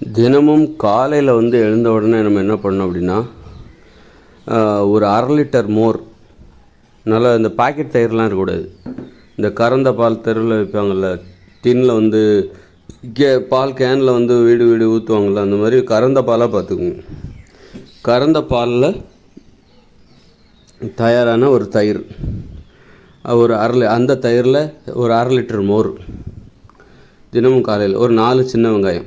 தினமும் காலையில் வந்து எழுந்த உடனே நம்ம என்ன பண்ணோம் அப்படின்னா ஒரு அரை லிட்டர் மோர் நல்லா இந்த பாக்கெட் தயிர்லாம் இருக்கக்கூடாது. இந்த கறந்த பால் தெருவில் வைப்பாங்கள்ல டின்னில் வந்து கே பால் கேனில் வந்து வீடு வீடு ஊற்றுவாங்கள்ல அந்த மாதிரி கறந்த பாலாக பார்த்துக்குங்க கறந்த பாலில் தயாரான ஒரு தயிர். ஒரு அரை அந்த தயிரில் ஒரு அரை லிட்டர் மோர். தினமும் காலையில் ஒரு நாலு சின்ன வெங்காயம்.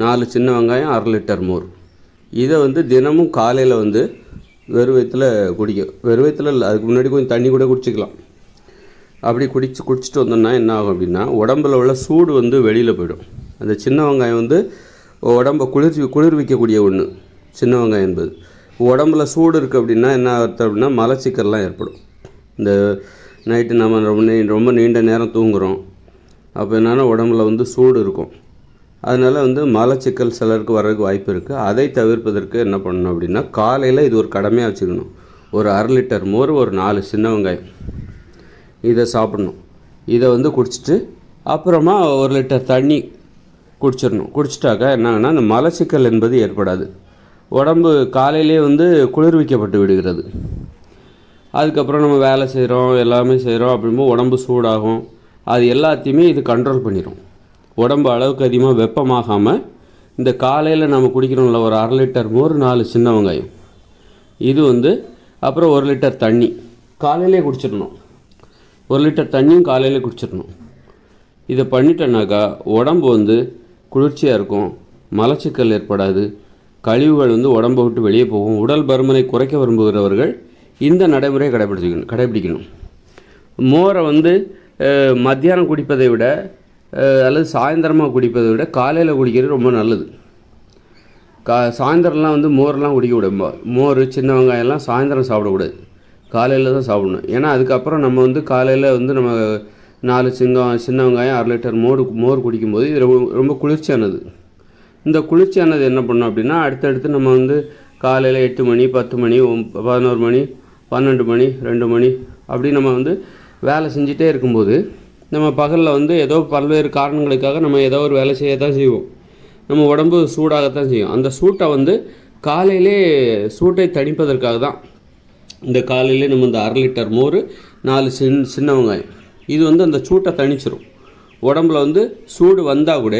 நாலு சின்ன வெங்காயம் அரை லிட்டர் மோர். இதை வந்து தினமும் காலையில் வந்து வெறும் வயிற்றுல குடிக்க வெறும் வயிற்றுல இல்லை அதுக்கு முன்னாடி கொஞ்சம் தண்ணி கூட குடிச்சிக்கலாம். அப்படி குடிச்சு குடிச்சிட்டு வந்தோம்னா என்ன ஆகும் அப்படின்னா உடம்புல உள்ள சூடு வந்து வெளியில் போயிடும். அந்த சின்ன வெங்காயம் வந்து உடம்பை குளிர் குளிர்விக்கக்கூடிய ஒன்று சின்ன வெங்காயம் என்பது. உடம்புல சூடு இருக்குது அப்படின்னா என்ன அர்த்தம் அப்படின்னா மலச்சிக்கல்லாம் ஏற்படும். இந்த நைட்டு நம்ம ரொம்ப நீ ரொம்ப நீண்ட நேரம் தூங்குகிறோம் அப்போ என்னன்னா உடம்புல வந்து சூடு இருக்கும். அதனால் வந்து மலச்சிக்கல் சிலருக்கு வர்றதுக்கு வாய்ப்பு இருக்குது அதை தவிர்ப்பதற்கு என்ன பண்ணணும் அப்படின்னா காலையில் இது ஒரு கடமையாக வச்சுக்கணும். ஒரு அரை லிட்டர் மோர் ஒரு நாலு சின்ன வெங்காயம். இதை சாப்பிடணும். இதை வந்து குடிச்சிட்டு அப்புறமா ஒரு லிட்டர் தண்ணி குடிச்சிடணும். குடிச்சிட்டாக்கா என்னங்கன்னா அந்த மலச்சிக்கல் என்பது ஏற்படாது. உடம்பு காலையிலே வந்து குளிர்விக்கப்பட்டு விடுகிறது. அதுக்கப்புறம் நம்ம வேலை செய்கிறோம் எல்லாமே செய்கிறோம் அப்படிங்கும்போது உடம்பு சூடாகும். அது எல்லாத்தையுமே இது கண்ட்ரோல் பண்ணிடும் உடம்பு அளவுக்கு அதிகமாக வெப்பமாகாமல் இந்த காலையில் நம்ம குடிக்கிறோம்ல ஒரு அரை லிட்டர் மோர் நாலு சின்ன வெங்காயம். இது வந்து அப்புறம் ஒரு லிட்டர் தண்ணி. காலையிலே குடிச்சிடணும். ஒரு லிட்டர் தண்ணியும் காலையிலே குடிச்சிடணும். இதை பண்ணிட்டோன்னாக்கா உடம்பு வந்து குளிர்ச்சியாக இருக்கும். மலச்சிக்கல் ஏற்படாது. கழிவுகள் வந்து உடம்பை விட்டு வெளியே போகும். உடல் பருமனை குறைக்க விரும்புகிறவர்கள் இந்த நடைமுறையை கடைபிடிச்சிக்கணும் கடைபிடிக்கணும். மோரை வந்து மத்தியானம் குடிப்பதை விட அல்லது சாயந்தரமாக குடிப்பதை விட காலையில் குடிக்கிறது ரொம்ப நல்லது. கா சாயந்தரம்லாம் வந்து மோர்லாம் குடிக்கக்கூடாது. மோர் சின்ன வெங்காயம்லாம் சாயந்தரம் சாப்பிடக்கூடாது. காலையில் தான் சாப்பிடணும். ஏன்னா அதுக்கப்புறம் நம்ம வந்து காலையில் வந்து நம்ம நாலு சிங்கம் சின்ன வெங்காயம் அரை லிட்டர் மோர் மோர் குடிக்கும்போது இது ரொம்ப ரொம்ப குளிர்ச்சியானது. இந்த குளிர்ச்சியானது என்ன பண்ணோம் அப்படின்னா அடுத்தடுத்து நம்ம வந்து காலையில் எட்டு மணி பத்து மணி பதினோரு மணி பன்னெண்டு மணி ரெண்டு மணி அப்படி நம்ம வந்து வேலை செஞ்சிட்டே இருக்கும்போது நம்ம பகலில் வந்து ஏதோ பல்வேறு காரணங்களுக்காக நம்ம ஏதோ ஒரு வேலை செய்ய தான் செய்வோம். நம்ம உடம்பு சூடாகத்தான் செய்யும். அந்த சூட்டை வந்து காலையிலே சூட்டை தணிப்பதற்காக தான். இந்த காலையிலே நம்ம இந்த அரை லிட்டர் மோர் நாலு சின் சின்ன வெங்காயம். இது வந்து அந்த சூட்டை தணிச்சிரும். உடம்புல வந்து சூடு வந்தால் கூட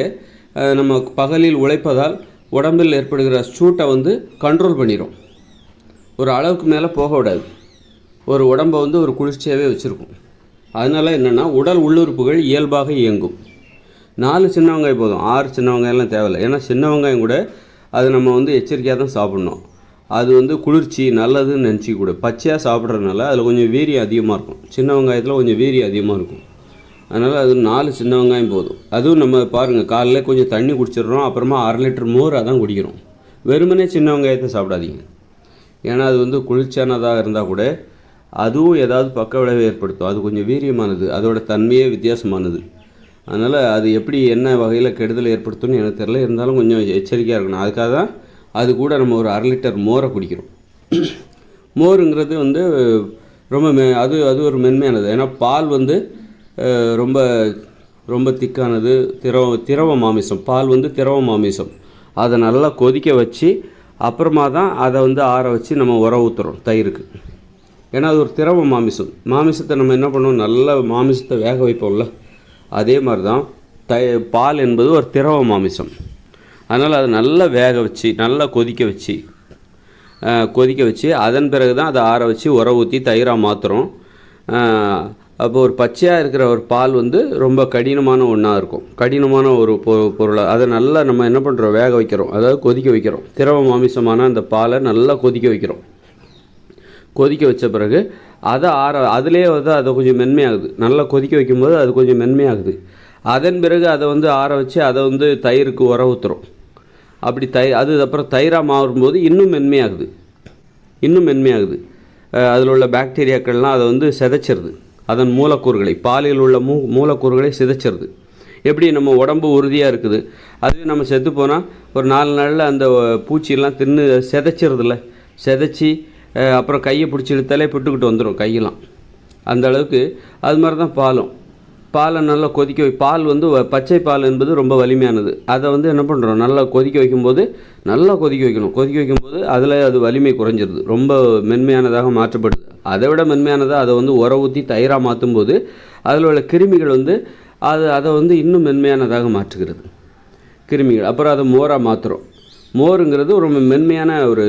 நம்ம பகலில் உழைப்பதால் உடம்பில் ஏற்படுகிற சூட்டை வந்து கண்ட்ரோல் பண்ணிடும் ஒரு அளவுக்கு மேலே போக விடாது ஒரு உடம்பை வந்து ஒரு குளிர்ச்சியாகவே வச்சுருக்கும். அதனால் என்னென்னா உடல் உள்ளுறுப்புகள் இயல்பாக இயங்கும். நாலு சின்ன வெங்காயம் போதும். ஆறு சின்ன வெங்காயம்லாம் தேவையில்லை. ஏன்னா சின்ன வெங்காயம் கூட அது நம்ம வந்து எச்சரிக்கையாக தான் சாப்பிட்ணும். அது வந்து குளிர்ச்சி நல்லதுன்னு நினச்சி கூட. பச்சையாக சாப்பிட்றதுனால அதில் கொஞ்சம் வீரியம் அதிகமாக இருக்கும். சின்ன வெங்காயத்தில் கொஞ்சம் வீரியம் அதிகமாக இருக்கும். அதனால் அது நாலு சின்ன வெங்காயம் போதும். அதுவும் நம்ம பாருங்கள் காலையில் கொஞ்சம் தண்ணி குடிச்சிடுறோம். அப்புறமா அரை லிட்டர் மோர் அதான் குடிக்கிறோம். வெறுமனே சின்ன வெங்காயத்தை சாப்பிடாதீங்க. ஏன்னா அது வந்து குளிர்ச்சியானதாக இருந்தால் கூட அதுவும் ஏதாவது பக்க விளைவை ஏற்படுத்தும். அது கொஞ்சம் வீரியமானது. அதோட தன்மையே வித்தியாசமானது. அதனால் அது எப்படி என்ன வகையில் கெடுதல் ஏற்படுத்தும்னு எனக்கு தெரில இருந்தாலும் கொஞ்சம் எச்சரிக்கையாக இருக்கணும். அதுக்காக தான் அது கூட நம்ம ஒரு அரை லிட்டர் மோரை குடிக்கிறோம். மோருங்கிறது வந்து ரொம்ப மெ அது அது ஒரு மென்மையானது. ஏன்னா பால் வந்து ரொம்ப ரொம்ப திக்கானது. திரவ திரவ மாமிசம். பால் வந்து திரவ மாமிசம். அதை நல்லா கொதிக்க வச்சு அப்புறமா தான் அதை வந்து ஆற வச்சு நம்ம உர ஊற்றுறோம் தயிருக்கு. ஏன்னா அது ஒரு திரவ மாமிசம். மாமிசத்தை நம்ம என்ன பண்ணுவோம்? நல்ல மாமிசத்தை வேக வைப்போம்ல. அதே மாதிரி தான் த பால் என்பது ஒரு திரவ மாமிசம். அதனால் அதை நல்லா வேக வச்சு நல்லா கொதிக்க வச்சு கொதிக்க வச்சு அதன் பிறகு தான் அதை ஆற வச்சு உர ஊற்றி தயிராக மாற்றுறோம் அப்போ ஒரு பச்சையாக இருக்கிற ஒரு பால் வந்து ரொம்ப கடினமான ஒன்றா இருக்கும். கடினமான ஒரு பொ பொருளை. அதை நல்லா நம்ம என்ன பண்ணுறோம் வேக வைக்கிறோம். அதாவது கொதிக்க வைக்கிறோம். திரவ மாமிசமான அந்த பாலை நல்லா கொதிக்க வைக்கிறோம். கொதிக்க வச்ச பிறகு அதை ஆற அதிலே வந்து அதை கொஞ்சம் மென்மையாகுது. நல்லா கொதிக்க வைக்கும்போது அது கொஞ்சம் மென்மையாகுது. அதன் பிறகு அதை வந்து ஆற வச்சு அதை வந்து தயிருக்கு உர ஊற்றுறோம் அப்படி தை அது அப்புறம் தயிராக மாறும்போது இன்னும் மென்மையாகுது. இன்னும் மென்மையாகுது. அதில் உள்ள பாக்டீரியாக்கள்லாம் அதை வந்து சிதைச்சிருது. அதன் மூலக்கூறுகளை பாலில் உள்ள மூ மூலக்கூறுகளை சிதைச்சிருது. எப்படி நம்ம உடம்பு உறுதியாக இருக்குது? அதுவே நம்ம செத்து போனால் ஒரு நாலு நாளில் அந்த பூச்சியெல்லாம் தின்னு சிதைச்சிருதுல்ல? சிதைச்சி அப்புறம் கையை பிடிச்சி இழுத்தாலே பிட்டுக்கிட்டு வந்துடும் கையெல்லாம். அந்த அளவுக்கு அது மாதிரி தான் பாலும். பாலை நல்லா கொதிக்க வை பால் வந்து பச்சை பால் என்பது ரொம்ப வலிமையானது. அதை வந்து என்ன பண்ணுறோம் நல்லா கொதிக்க வைக்கும்போது நல்லா கொதிக்க வைக்கணும். கொதிக்க வைக்கும்போது அதில் அது வலிமை குறைஞ்சிருது. ரொம்ப மென்மையானதாக மாற்றப்படுது. அதை விட மென்மையானதாக அதை வந்து உர ஊற்றி தயிராக மாற்றும் போது அதில் உள்ள கிருமிகள் வந்து அது அதை வந்து இன்னும் மென்மையானதாக மாற்றுகிறது. கிருமிகள். அப்புறம் அதை மோராக மாற்றுறோம் மோருங்கிறது ஒரு மென்மையான ஒரு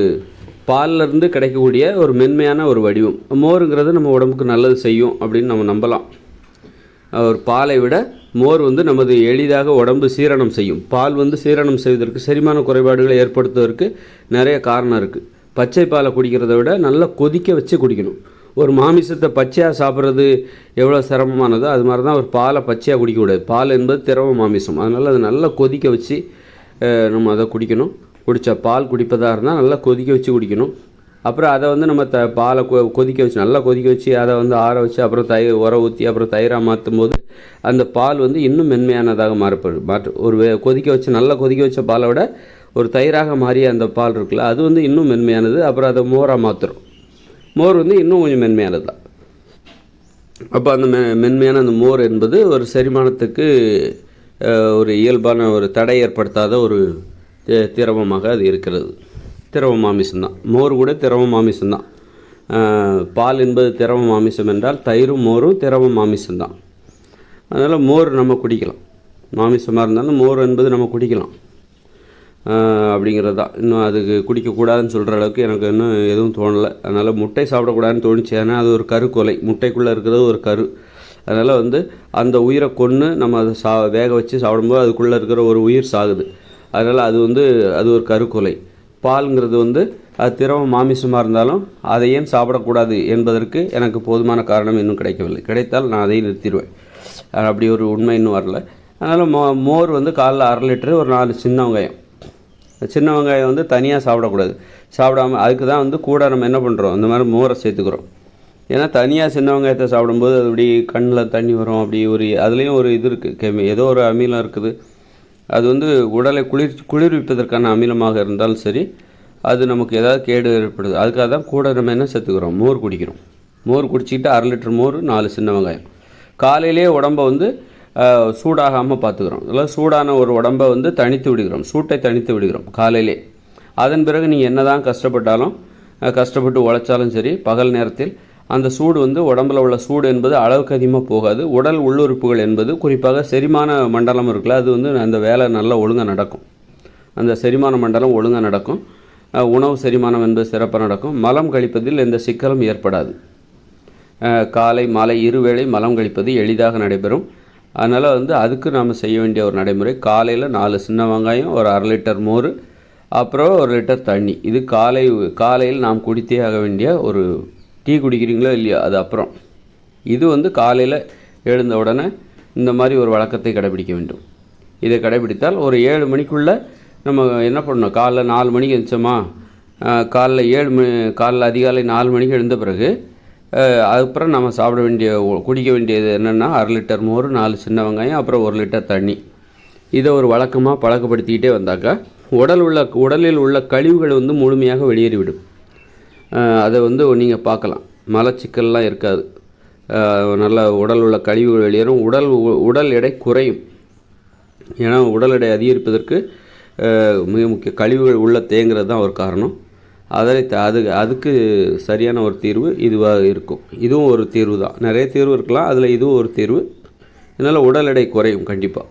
பால்ல இருந்து கிடைக்கக்கூடிய ஒரு மென்மையான ஒரு வடிவம். மோருங்கிறது நம்ம உடம்புக்கு நல்லது செய்யும் அப்படின்னு நம்ம நம்பலாம். ஒரு பாலை விட மோர் வந்து நமது எளிதாக உடம்பு சீரணம் செய்யும். பால் வந்து சீரணம் செய்வதற்கு செரிமான குறைபாடுகளை ஏற்படுத்துவதற்கு நிறைய காரணம் இருக்குது பச்சை பாலை குடிக்கிறத விட நல்லா கொதிக்க வச்சு குடிக்கணும். ஒரு மாமிசத்தை பச்சையாக சாப்பிட்றது எவ்வளோ சிரமமானதோ அது மாதிரி தான் ஒரு பாலை பச்சையாக குடிக்கக்கூடாது பால் என்பது திரவ மாமிசம். அதனால் அதை நல்லா கொதிக்க வச்சு நம்ம அதை குடிக்கணும். குடித்த பால் குடிப்பதாக இருந்தால் நல்லா கொதிக்க வச்சு குடிக்கணும். அப்புறம் அதை வந்து நம்ம த பாலை கொ கொதிக்க வச்சு நல்லா கொதிக்க வச்சு அதை வந்து ஆற வச்சு அப்புறம் தயிர் உர ஊற்றி அப்புறம் தயிராக மாற்றும் போது அந்த பால் வந்து இன்னும் மென்மையானதாக மாறப்படும் மாற்று ஒரு கொதிக்க வச்சு நல்லா கொதிக்க வச்ச பாலை விட ஒரு தயிராக மாறிய அந்த பால் இருக்குல்ல அது வந்து இன்னும் மென்மையானது அப்புறம் அதை மோராக மாற்றுறோம் மோர் வந்து இன்னும் கொஞ்சம் மென்மையானது தான் அப்போ அந்த மெ மென்மையான அந்த மோர் என்பது ஒரு செரிமானத்துக்கு ஒரு இயல்பான ஒரு தடை ஏற்படுத்தாத ஒரு திரவமாக அது இருக்கிறது. திரவ மாமிசம்தான் மோர் கூட திரவ மாமிசம்தான் தான். பால் என்பது திரவ மாமிசம் என்றால் தயிரும் மோரும் திரவ மாமிசம்தான் அதனால் மோர் நம்ம குடிக்கலாம். மாமிசமாக இருந்தாலும் மோர் என்பது நம்ம குடிக்கலாம். அப்படிங்கிறது தான். இன்னும் அதுக்கு குடிக்கக்கூடாதுன்னு சொல்கிற அளவுக்கு எனக்கு இன்னும் எதுவும் தோணலை. அதனால் முட்டை சாப்பிடக்கூடாதுன்னு தோணுச்சு. ஏன்னா அது ஒரு கருக்கொலை முட்டைக்குள்ளே இருக்கிறது ஒரு கரு. அதனால் வந்து அந்த உயிரை கொன்று நம்ம அதை சா வேக வச்சு சாப்பிடும்போது அதுக்குள்ளே இருக்கிற ஒரு உயிர் சாகுது. அதனால் அது வந்து அது ஒரு கருக்கொலை. பால்ங்கிறது வந்து அது திரவம் மாமிசமாக இருந்தாலும் அதை ஏன் சாப்பிடக்கூடாது என்பதற்கு எனக்கு போதுமான காரணம் இன்னும் கிடைக்கவில்லை. கிடைத்தால் நான் அதை நிறுத்திடுவேன். அப்படி ஒரு உண்மை இன்னும் வரல. அதனால் மோ மோர் வந்து காலைல அரை லிட்டரு ஒரு நாலு சின்ன வெங்காயம். சின்ன வெங்காயம் வந்து தனியாக சாப்பிடக்கூடாது. சாப்பிடாம அதுக்கு தான் வந்து கூட நம்ம என்ன பண்ணுறோம் இந்த மாதிரி மோரை சேர்த்துக்கிறோம். ஏன்னா தனியாக சின்ன வெங்காயத்தை சாப்பிடும்போது அது அப்படி கண்ணில் தண்ணி வரும் அப்படி ஒரு அதுலேயும் ஒரு இது இருக்குது கெமி ஏதோ ஒரு அமிலம் இருக்குது. அது வந்து உடலை குளிர் குளிர்விப்பதற்கான அமிலமாக இருந்தாலும் சரி அது நமக்கு ஏதாவது கேடு ஏற்படுது. அதுக்காக தான் கூட நம்ம என்ன சேர்த்துக்கிறோம்? மோர் குடிக்கிறோம். மோர் குடிச்சிக்கிட்டு அரை லிட்டர் மோர் நாலு சின்ன வெங்காயம். காலையிலேயே உடம்பை வந்து சூடாகாமல் பார்த்துக்கிறோம். இதெல்லாம் சூடான ஒரு உடம்பை வந்து தணித்து விடுகிறோம். சூட்டை தனித்து விடுகிறோம் காலையிலே. அதன் பிறகு நீங்கள் என்ன தான் கஷ்டப்பட்டாலும் கஷ்டப்பட்டு உழைச்சாலும் சரி பகல் நேரத்தில் அந்த சூடு வந்து உடம்புல உள்ள சூடு என்பது அளவுக்கு அதிகமாக போகாது. உடல் உள்ளுறுப்புகள் என்பது குறிப்பாக செரிமான மண்டலம் இருக்குல்ல அது வந்து அந்த வேலை நல்லா ஒழுங்காக நடக்கும். அந்த செரிமான மண்டலம் ஒழுங்காக நடக்கும். உணவு செரிமானம் என்பது சிறப்பாக நடக்கும். மலம் கழிப்பதில் எந்த சிக்கலும் ஏற்படாது. காலை மாலை இருவேளை மலம் கழிப்பது எளிதாக நடைபெறும். அதனால் வந்து அதுக்கு நாம் செய்ய வேண்டிய ஒரு நடைமுறை காலையில் நாலு சின்ன வெங்காயம் ஒரு அரை லிட்டர் மோர் அப்புறம் ஒரு லிட்டர் தண்ணி. இது காலை காலையில் நாம் குடித்தே ஆக வேண்டிய ஒரு டீ குடிக்கிறீங்களோ இல்லையா அது அப்புறம். இது வந்து காலையில் எழுந்த உடனே இந்த மாதிரி ஒரு வழக்கத்தை கடைபிடிக்க வேண்டும். இதை கடைபிடித்தால் ஒரு ஏழு மணிக்குள்ளே நம்ம என்ன பண்ணணும்? காலைல நாலு மணிக்கு எழுந்தோமா காலைல ஏழு மணி காலைல அதிகாலை நாலு மணிக்கு எழுந்த பிறகு அதுக்கப்புறம் நம்ம சாப்பிட வேண்டிய ஒ- குடிக்க வேண்டியது என்னென்னா அரை லிட்டர் மோர் நாலு சின்ன வெங்காயம் அப்புறம் ஒரு லிட்டர் தண்ணி. இதை ஒரு வழக்கமாக பழக்கப்படுத்திக்கிட்டே வந்தாக்கா உடல் உள்ள உடலில் உள்ள கழிவுகள் வந்து முழுமையாக வெளியேறிவிடும். அதை வந்து நீங்கள் பார்க்கலாம். மலச்சிக்கல்லாம் இருக்காது. நல்ல உடல் உள்ள கழிவுகள் வெளியேறும். உடல் உ- உடல் எடை குறையும். ஏன்னா உடல் எடை அதிகரிப்பதற்கு மிக முக்கிய கழிவுகள் உள்ள தேங்கிறது தான் ஒரு காரணம். அதை த- அது அதுக்கு சரியான ஒரு தீர்வு இதுவாக இருக்கும். இதுவும் ஒரு தீர்வு தான். நிறைய தீர்வு இருக்கலாம். அதில் இதுவும் ஒரு தீர்வு. இதனால் உடல் எடை குறையும் கண்டிப்பாக